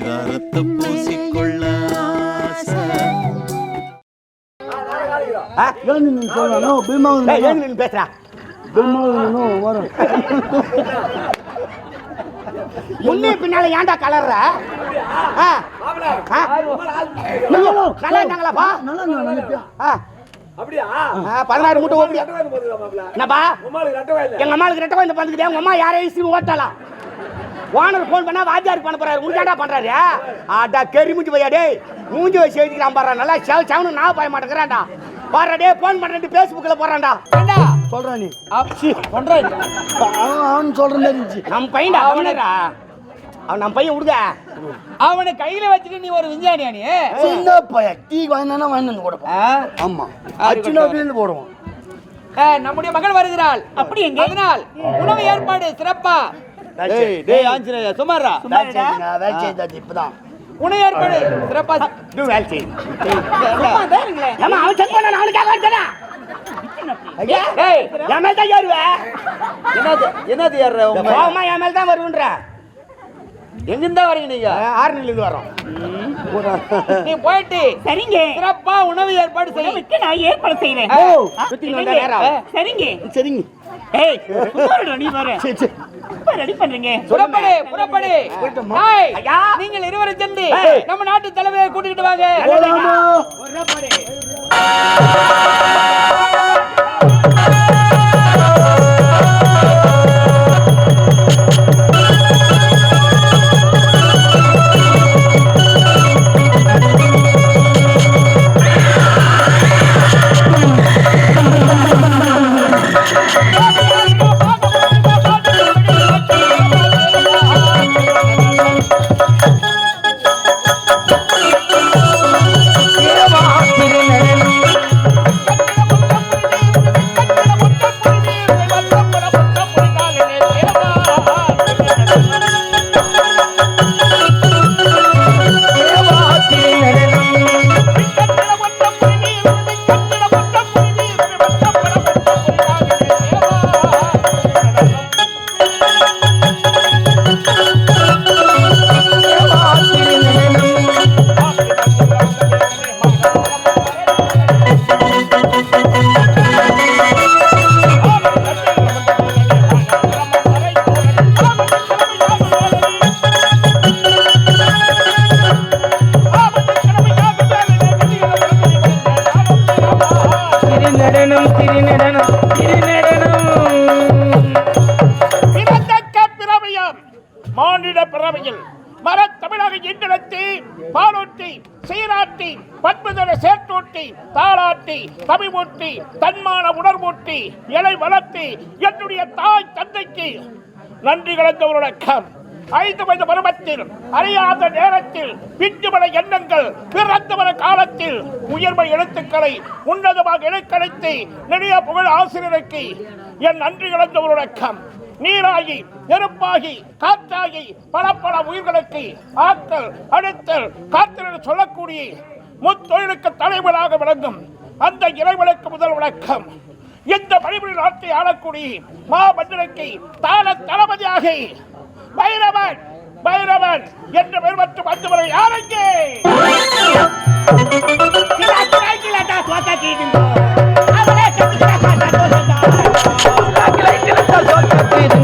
பரிதாரத்தை பூசிக்கொள்ள முன்னே பின்னால ஏன்டா கலர்ற? நல்லா இருந்தாங்களாப்பா பதினாறு மூட்டை மாப்பிள என்னப்பா? எங்க அம்மாளுக்கு ரெட்ட குழந்தை பார்த்துக்கிட்டே உங்க அம்மா யாரையும் ஓட்டலாம். ஓனர் ஃபோன் பண்ணா வாத்தியார் பண்ண போறாரு. உனக்காண்டா பண்றாரு? ஆடா கெரி மூஞ்சி போயா டேய் மூஞ்சி வச்சு எழுதிக்கிறான் பாரு நல்லா செவ செவனு நான் பாய மாட்டேங்கிறான்டா. பாரு டேய் ஃபோன் பண்றேன் ஃபேஸ்புக்ல போறான்டா ஏண்டா? சொல்றான் நீ. பண்றாரு அவன் அவன் சொல்ற மாதிரி இருந்துச்சு நம்ம பையன்டா அவனடா. அவன் நம்ம பையன் விடுங்க அவனை கையில வச்சுட்டு நீ ஒரு விஞ்ஞானியா நீ? சின்ன பையன். டீ வாங்கினா வாங்கி வந்து கொடுப்பான் ஆ? ஆமா. அச்சுனா அப்படின்னு நம்முடைய மகள் வருகிறாள். அப்படி எங்க? அதனால் உணவு ஏற்பாடு சிறப்பா. டேய் டேய் ஆஞ்சநேயா சுமாரா வேலை செய்தாச்சு இப்பதான். உணவு ஏற்பாடு சிறப்பா வேலை செய் அவன் செக் பண்ண அவனுக்காக ஏய் என் மேல தான் ஏறுவ? என்னது என்னது ஏற கோவமா என் மேல தான் வருவன்ற எங்க இருந்தா வரீங்க நீங்க? ஆறுநில இருந்து வரோம். நீ போயிட்டு. சரிங்க. சிறப்பா உணவு ஏற்பாடு செய்ய. நான் ஏற்பாடு செய்யறேன். சரிங்க. சரிங்க. ஏய் நீ வர புறப்படு புறப்படு. நீங்கள் இருவரும் சென்று. நம்ம நாட்டு தலைவரை கூட்டிக்கிட்டு வாங்க. போலாமா? மானிட மர தமிழக இங்கிலத்தி பாலூட்டி சீராட்டி பத்மதன சேர்த்தூட்டி தாளாட்டி தமிழூட்டி தன்மான உணர்வூட்டி இலை வளர்த்தி என்னுடைய தாய் தந்தைக்கு நன்றி கலந்த வணக்கம். ஐந்து வயது பருவத்தில் அறியாத நேரத்தில் பிஞ்சுமல எண்ணங்கள் பிறந்தவர காலத்தில் உயர்மை எழுத்துக்களை உன்னதமாக எழுக்கடைத்து நிறைய புகழ் ஆசிரியருக்கு என் நன்றி கலந்த ஒரு நீராகி நெருப்பாகி காற்றாகி பல பல உயிர்களுக்கு ஆற்றல் அழுத்தல் காத்திரல் சொல்லக்கூடிய முத்தொழிலுக்கு தலைவராக விளங்கும் அந்த இறைவனுக்கு முதல் வணக்கம். இந்த பணிபுரி நாட்டை ஆளக்கூடிய மா மன்னருக்கு தாள தளபதியாக பைரவன் பைரவன் என்ற பெருமற்ற வந்தவரை யாருக்கு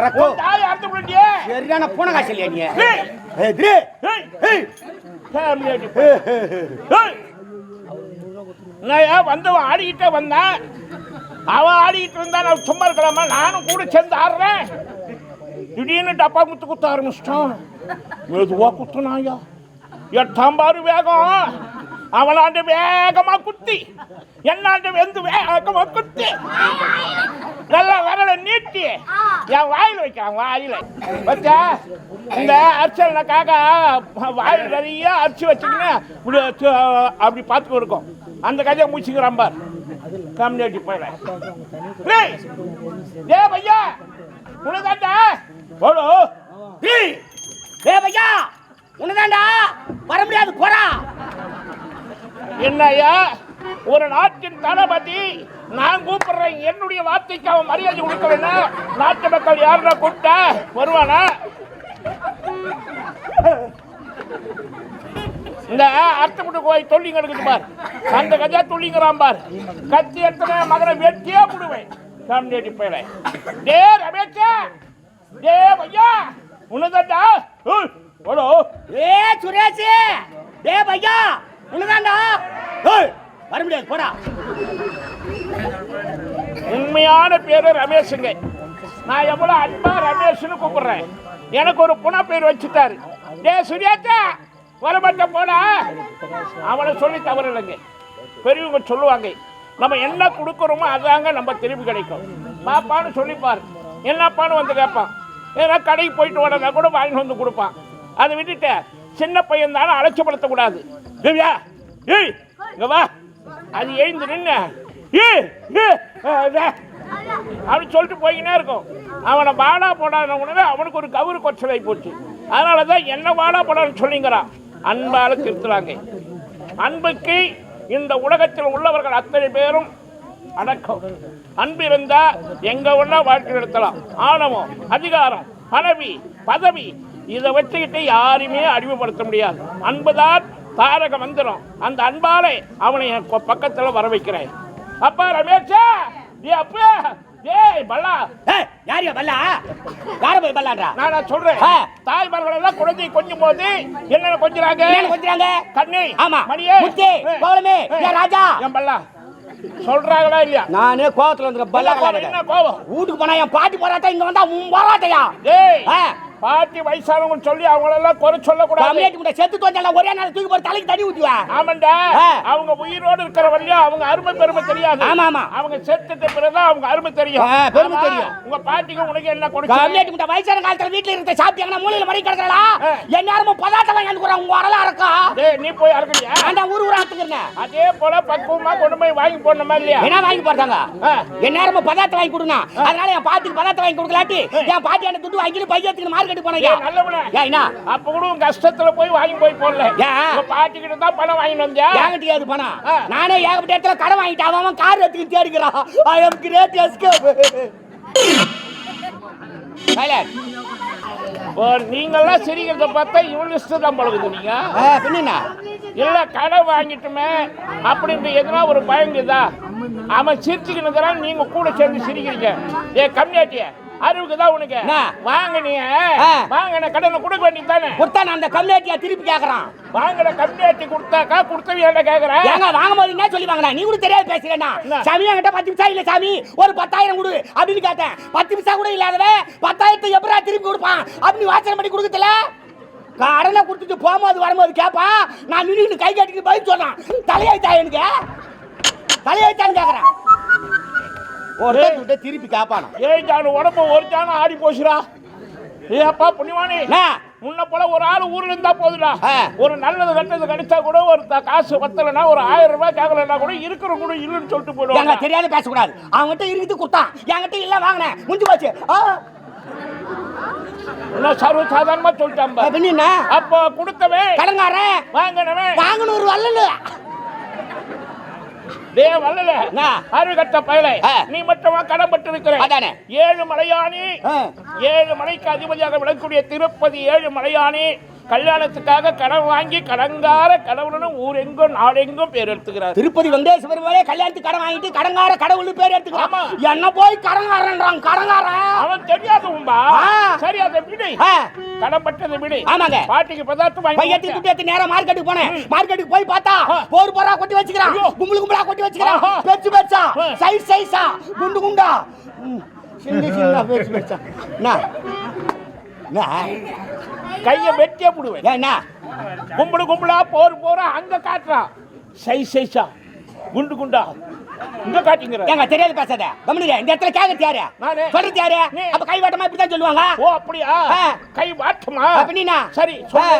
அறக்கும் தாய் அறுத்து சொல்லியே சரியான பூனை காய்ச்சல் நீ ஏய், திரு. ஏய், ஏய். ஃபேமிலி அடி. ஏய். நான் ஏன் வந்தவன் ஆடிக்கிட்டே வந்தேன் அவன் ஆடிக்கிட்டு இருந்தா நான் சும்மா இருக்கலாமா நானும் கூட சேர்ந்து ஆடுறேன். திடீர்னு டப்பா குத்து குத்த ஆரம்பிச்சிட்டான். மெதுவா குத்துனாயா எட்டாம் பாரு வேகம். அவனாண்டு வேகமா குத்தி. என்னாண்டு வெந்து வேகமா குத்தி. நல்லா விரல நீட்டி. என் வாயில் வைக்கிறான் வாயில. வச்சா இந்த அரிசல்னாக்காக வாயில் நிறைய அரிசி வச்சுக்கின்னு இப்படி வச்சு, அப்படி பார்த்து இருக்கும். அந்த கதையை முடிச்சுக்கிறான் பார். கம்யூனிட்டி போயில ஏ பையா உனதாண்டா போடு. ஏ பையா உனதாண்டா வர முடியாது போறா என்னய்யா ஒரு நாட்டின் தளபதி நான் கூப்பிடுறேன். என்னுடைய வார்த்தைக்கு அவன் மரியாதை கொடுக்க வேணும் நாட்டு மக்கள் யாருன்னா கூப்பிட்டா? வருவானா? இந்த அர்த்தப்பட்டு கோயில் தொல்லிங்க இருக்குது பார். அந்த கஜா தொல்லிங்கிறான் பார். கத்தி எத்தனை மகனை வெட்டியே விடுவேன் கம்யூனிட்டி பயில. டே ரமேஷா டே பையா! உனதாண்டா ஹலோ ஏ சுரேஷ்! ஏ பையா! உன்னதாண்டா வர முடியாது போடா. உண்மையான பேரு ரமேஷுங்க. நான் எவ்வளவு அன்பா ரமேஷ்னு கூப்பிடுறேன். எனக்கு ஒரு புன பேர் வச்சுட்டாரு. டே சுரியாச்சா வரமாட்ட போனா அவனை சொல்லி தவறு இல்லைங்க பெரியவங்க சொல்லுவாங்க நம்ம என்ன கொடுக்குறோமோ அதாங்க நம்ம திரும்பி கிடைக்கும். பாப்பான்னு சொல்லிப்பார் என்னப்பான்னு வந்து கேட்பான். ஏன்னா கடைக்கு போயிட்டு வரதா கூட வாங்கிட்டு வந்து கொடுப்பான். அதை விட்டுட்டு சின்ன பையன் தானே அலட்சியப்படுத்தக்கூடாது. திவ்யா ஏய் இங்க வா. அது எழுந்து நின்று ஏய் சொல்லிட்டு போய்கினே இருக்கும். அவனை வாடா போடாத உடனே அவனுக்கு ஒரு கவுரு கொச்சலாகி போச்சு. அதனால தான் என்ன வாடா போடான்னு சொல்லிங்கிறான். அன்பால் திருத்துறாங்க அன்புக்கு இந்த உலகத்தில் உள்ளவர்கள் அத்தனை பேரும் அடக்கம். அன்பு இருந்தா எங்க ஒன்றா வாழ்க்கை நடத்தலாம். ஆணவம் அதிகாரம் பதவி பதவி இதை வச்சுக்கிட்டு யாரையுமே அடிமைப்படுத்த முடியாது. அன்புதான் தாரக மந்திரம். அந்த அன்பாலே அவனை என் பக்கத்துல வர வைக்கிறேன். அப்பா ரமேஷா! ஏ அப்பா! ஏய் பல்லா! ஏய் யாரியா பல்லா? யார போய் பல்லான்றா? நான் சொல்றேன். ஆ. தாய்மார்கள் எல்லாம் குழந்தை கொஞ்சம் போது என்னென்ன கொஞ்சறாங்க? என்ன கொஞ்சறாங்க? கண்ணி ஆமா. மணியே. முத்து ஏய். ஏய். ஏ. ராஜா. என் பல்லா? சொல்றாங்களா இல்லையா? நானே கோவத்துல வந்து என்ன பல்லா என்ன கோவம்? வீட்டுக்கு போனா என் பாட்டி போராட்டம் இங்க வந்தா உன் போராட்டையா? டேய். ஆ. பாட்டி வயசானவங்க சொல்லி அவங்களெல்லாம் குறை சொல்லக்கூடாது. கம்யூனிட்டி முட்டை செத்து தோஞ்சல ஒரே நாள் தூக்கி போட்டு தலைக்கு தண்ணி ஊத்துவா ஆமாண்டா. அவங்க உயிரோடு இருக்கிற வரையும் அவங்க அருமை பெருமை தெரியாது. ஆமா, ஆமா. அவங்க செத்துட்ட பிறகுதான் அவங்க அருமை தெரியும். பெருமை. தெரியும். உங்க பாட்டிக்கு உனக்கு என்ன கொடுச்சு கம்யூனிட்டி முட்டை வயசான காலத்துல வீட்டுல இருந்த சாப்பிட்டாங்கன்னா மூலையில மணி கிடக்குறா ஆ. எந்நேரமும் பதார்த்தம் வாங்கி அனுப்புறான் உங்க வரலா இருக்கா? நீ போய் அறுக்கறியா ஆண்டா ஊர் ஊரா அதே போல பக்குவமா கொண்டு போய் வாங்கி போடணுமா இல்லையா? என்ன வாங்கி போட்டாங்க ஆ. எந்நேரமும் பதார்த்தம் வாங்கி கொடுங்க அதனால என் பாட்டிக்கு பதார்த்தம் வாங்கி கொடுக்கலாட்டி என் பாட்டி அந்த துட்டு வாங்கிட்டு பையத்துக்கு மார்க்கெட் நல்லவனே. ஏன் என்ன? அப்ப கூட கஷ்டத்துல போய் வாங்கி போய் போடல. ஏன்? உங்க பாட்டி கிட்ட தான் பணம் வாங்கிட்டு வந்தியா ஏகட்டி அது பணம். நானே ஏகப்பட்ட இடத்துல கடன் வாங்கிட்டு அவன் கார் எடுத்துக்கிட்டு தேடிக்கிறான் I am great escape silent ஓ, நீங்கெல்லாம் சிரிக்கிறத பார்த்தா இவன் லிஸ்ட் தான் பழகுது நீங்க. பின்னா இல்ல கடை வாங்கிட்டுமே அப்படின்ற எதுனா ஒரு பயங்குதா அவன் சிரிச்சுக்கினுக்கிறான் நீங்க கூட சேர்ந்து சிரிக்கிறீங்க. ஏ கம்மியாட்டிய. அறிவுக்கு தான் உனக்கு? வாங்க நீ. வாங்கின கடனை கொடுக்க வேண்டியது தானே கொடுத்தா நான் அந்த கம்யூனிட்டியா திருப்பி கேக்குறான். வாங்கின கம்மியாட்டி கொடுத்தாக்கா கொடுத்தவங்க என்ன கேக்குறேன் ஏங்க வாங்கும்போது என்ன சொல்லி வாங்கினா நீ கூட தெரியாது பேசுறேன்னா? சாமி என்கிட்ட பத்து நிமிஷம் இல்ல சாமி. ஒரு பத்தாயிரம் கொடு அப்படின்னு கேட்டேன். பத்து நிமிஷம் கூட இல்லாதவன் பத்தாயிரத்தை எப்படா திருப்பி கொடுப்பான்? அப்படின்னு வாசனை பண்ணி கொடுக்கல கடனை கொடுத்துட்டு போகும்போது வரும்போது கேட்பான் நான் நின்று கை கட்டிட்டு பதில் சொன்னான் தலையாய்த்தா எனக்கு. தலையாய்த்தான்னு கேட்கறேன் ஒரு விட்டு திருப்பி கேட்பானா ஏய் ஜானு உடம்பு ஒரு ஜானம் ஆடி போச்சுடா. ஏ அப்பா புண்ணியவானி? முன்ன போல ஒரு ஆள் ஊர்ல இருந்தா போதுடா. ஒரு நல்லது கட்டது கிடைச்சா கூட ஒரு காசு பத்தலைன்னா ஒரு ஆயிரம் ரூபாய் கேட்கலன்னா கூட இருக்கிற கூட இல்லைன்னு சொல்லிட்டு போயிடுவாங்க. தெரியாத பேசக்கூடாது. அவன்கிட்ட இருக்குது கொடுத்தான் என்கிட்ட இல்ல வாங்கினேன் முடிஞ்சு போச்சு. சர்வ சாதாரணமா சொல்லிட்டான் அப்போ கொடுத்தவன். கடங்காரன் வாங்கினவன். வாங்கணும் ஒரு வல்லல டே வல்லல? அறிவு கட்ட பயலை. நீ மட்டுமா கடன் பட்டு இருக்கிற அதானே. ஏழு மலையானி. ஏழு மலைக்கு அதிபதியாக விளங்கக்கூடிய திருப்பதி ஏழு மலையானி கல்யாணத்துக்காக கடன் வாங்கி கடங்கார கடவுளும் ஊரெங்கும் நாடெங்கும் பேர் எடுத்துக்கிறார் திருப்பதி வெங்கடேஸ்வரர் மேலே கல்யாணத்துக்கு கடன் வாங்கிட்டு கடங்கார கடவுள் பேர் எடுத்துக்கிறான். என்ன போய் கடங்காரன்றான் கடங்காரன் அவன் தெரியாதவன்பா ஆ. அதை விடு. கடன்பட்டதை விடு. ஆமாங்க. பாட்டிக்கு பதார்த்தம் வாங்கி நேரா மார்க்கெட்டுக்கு போனேன். மார்க்கெட்டுக்கு போய் பார்த்தா. போர் போரா கொட்டி வச்சுக்கிறான். கும்பலு கும்பலா கொட்டி வச்சுக்கிறான். பெருசா ஆ. சைஸ் சைஸா? குண்டு குண்டா? சின்ன சின்ன என்ன? என்ன? கையை வெட்டியே போடுவேன். என்ன? கும்பலு கும்பலா போர் போறா அங்க காட்டுறான் சைஸ் சைஸா? குண்டு குண்டா? இங்க காட்டிங்கிற. ஏங்க தெரியாது பேசாத. கவனிங்க இந்த இடத்துல யாரு. சொல்றது யாரு. அப்ப கை வாட்டமா இப்படிதான் சொல்லுவாங்க ஓ அப்படியா. கை வாட்டுமா சரி சொல்லு.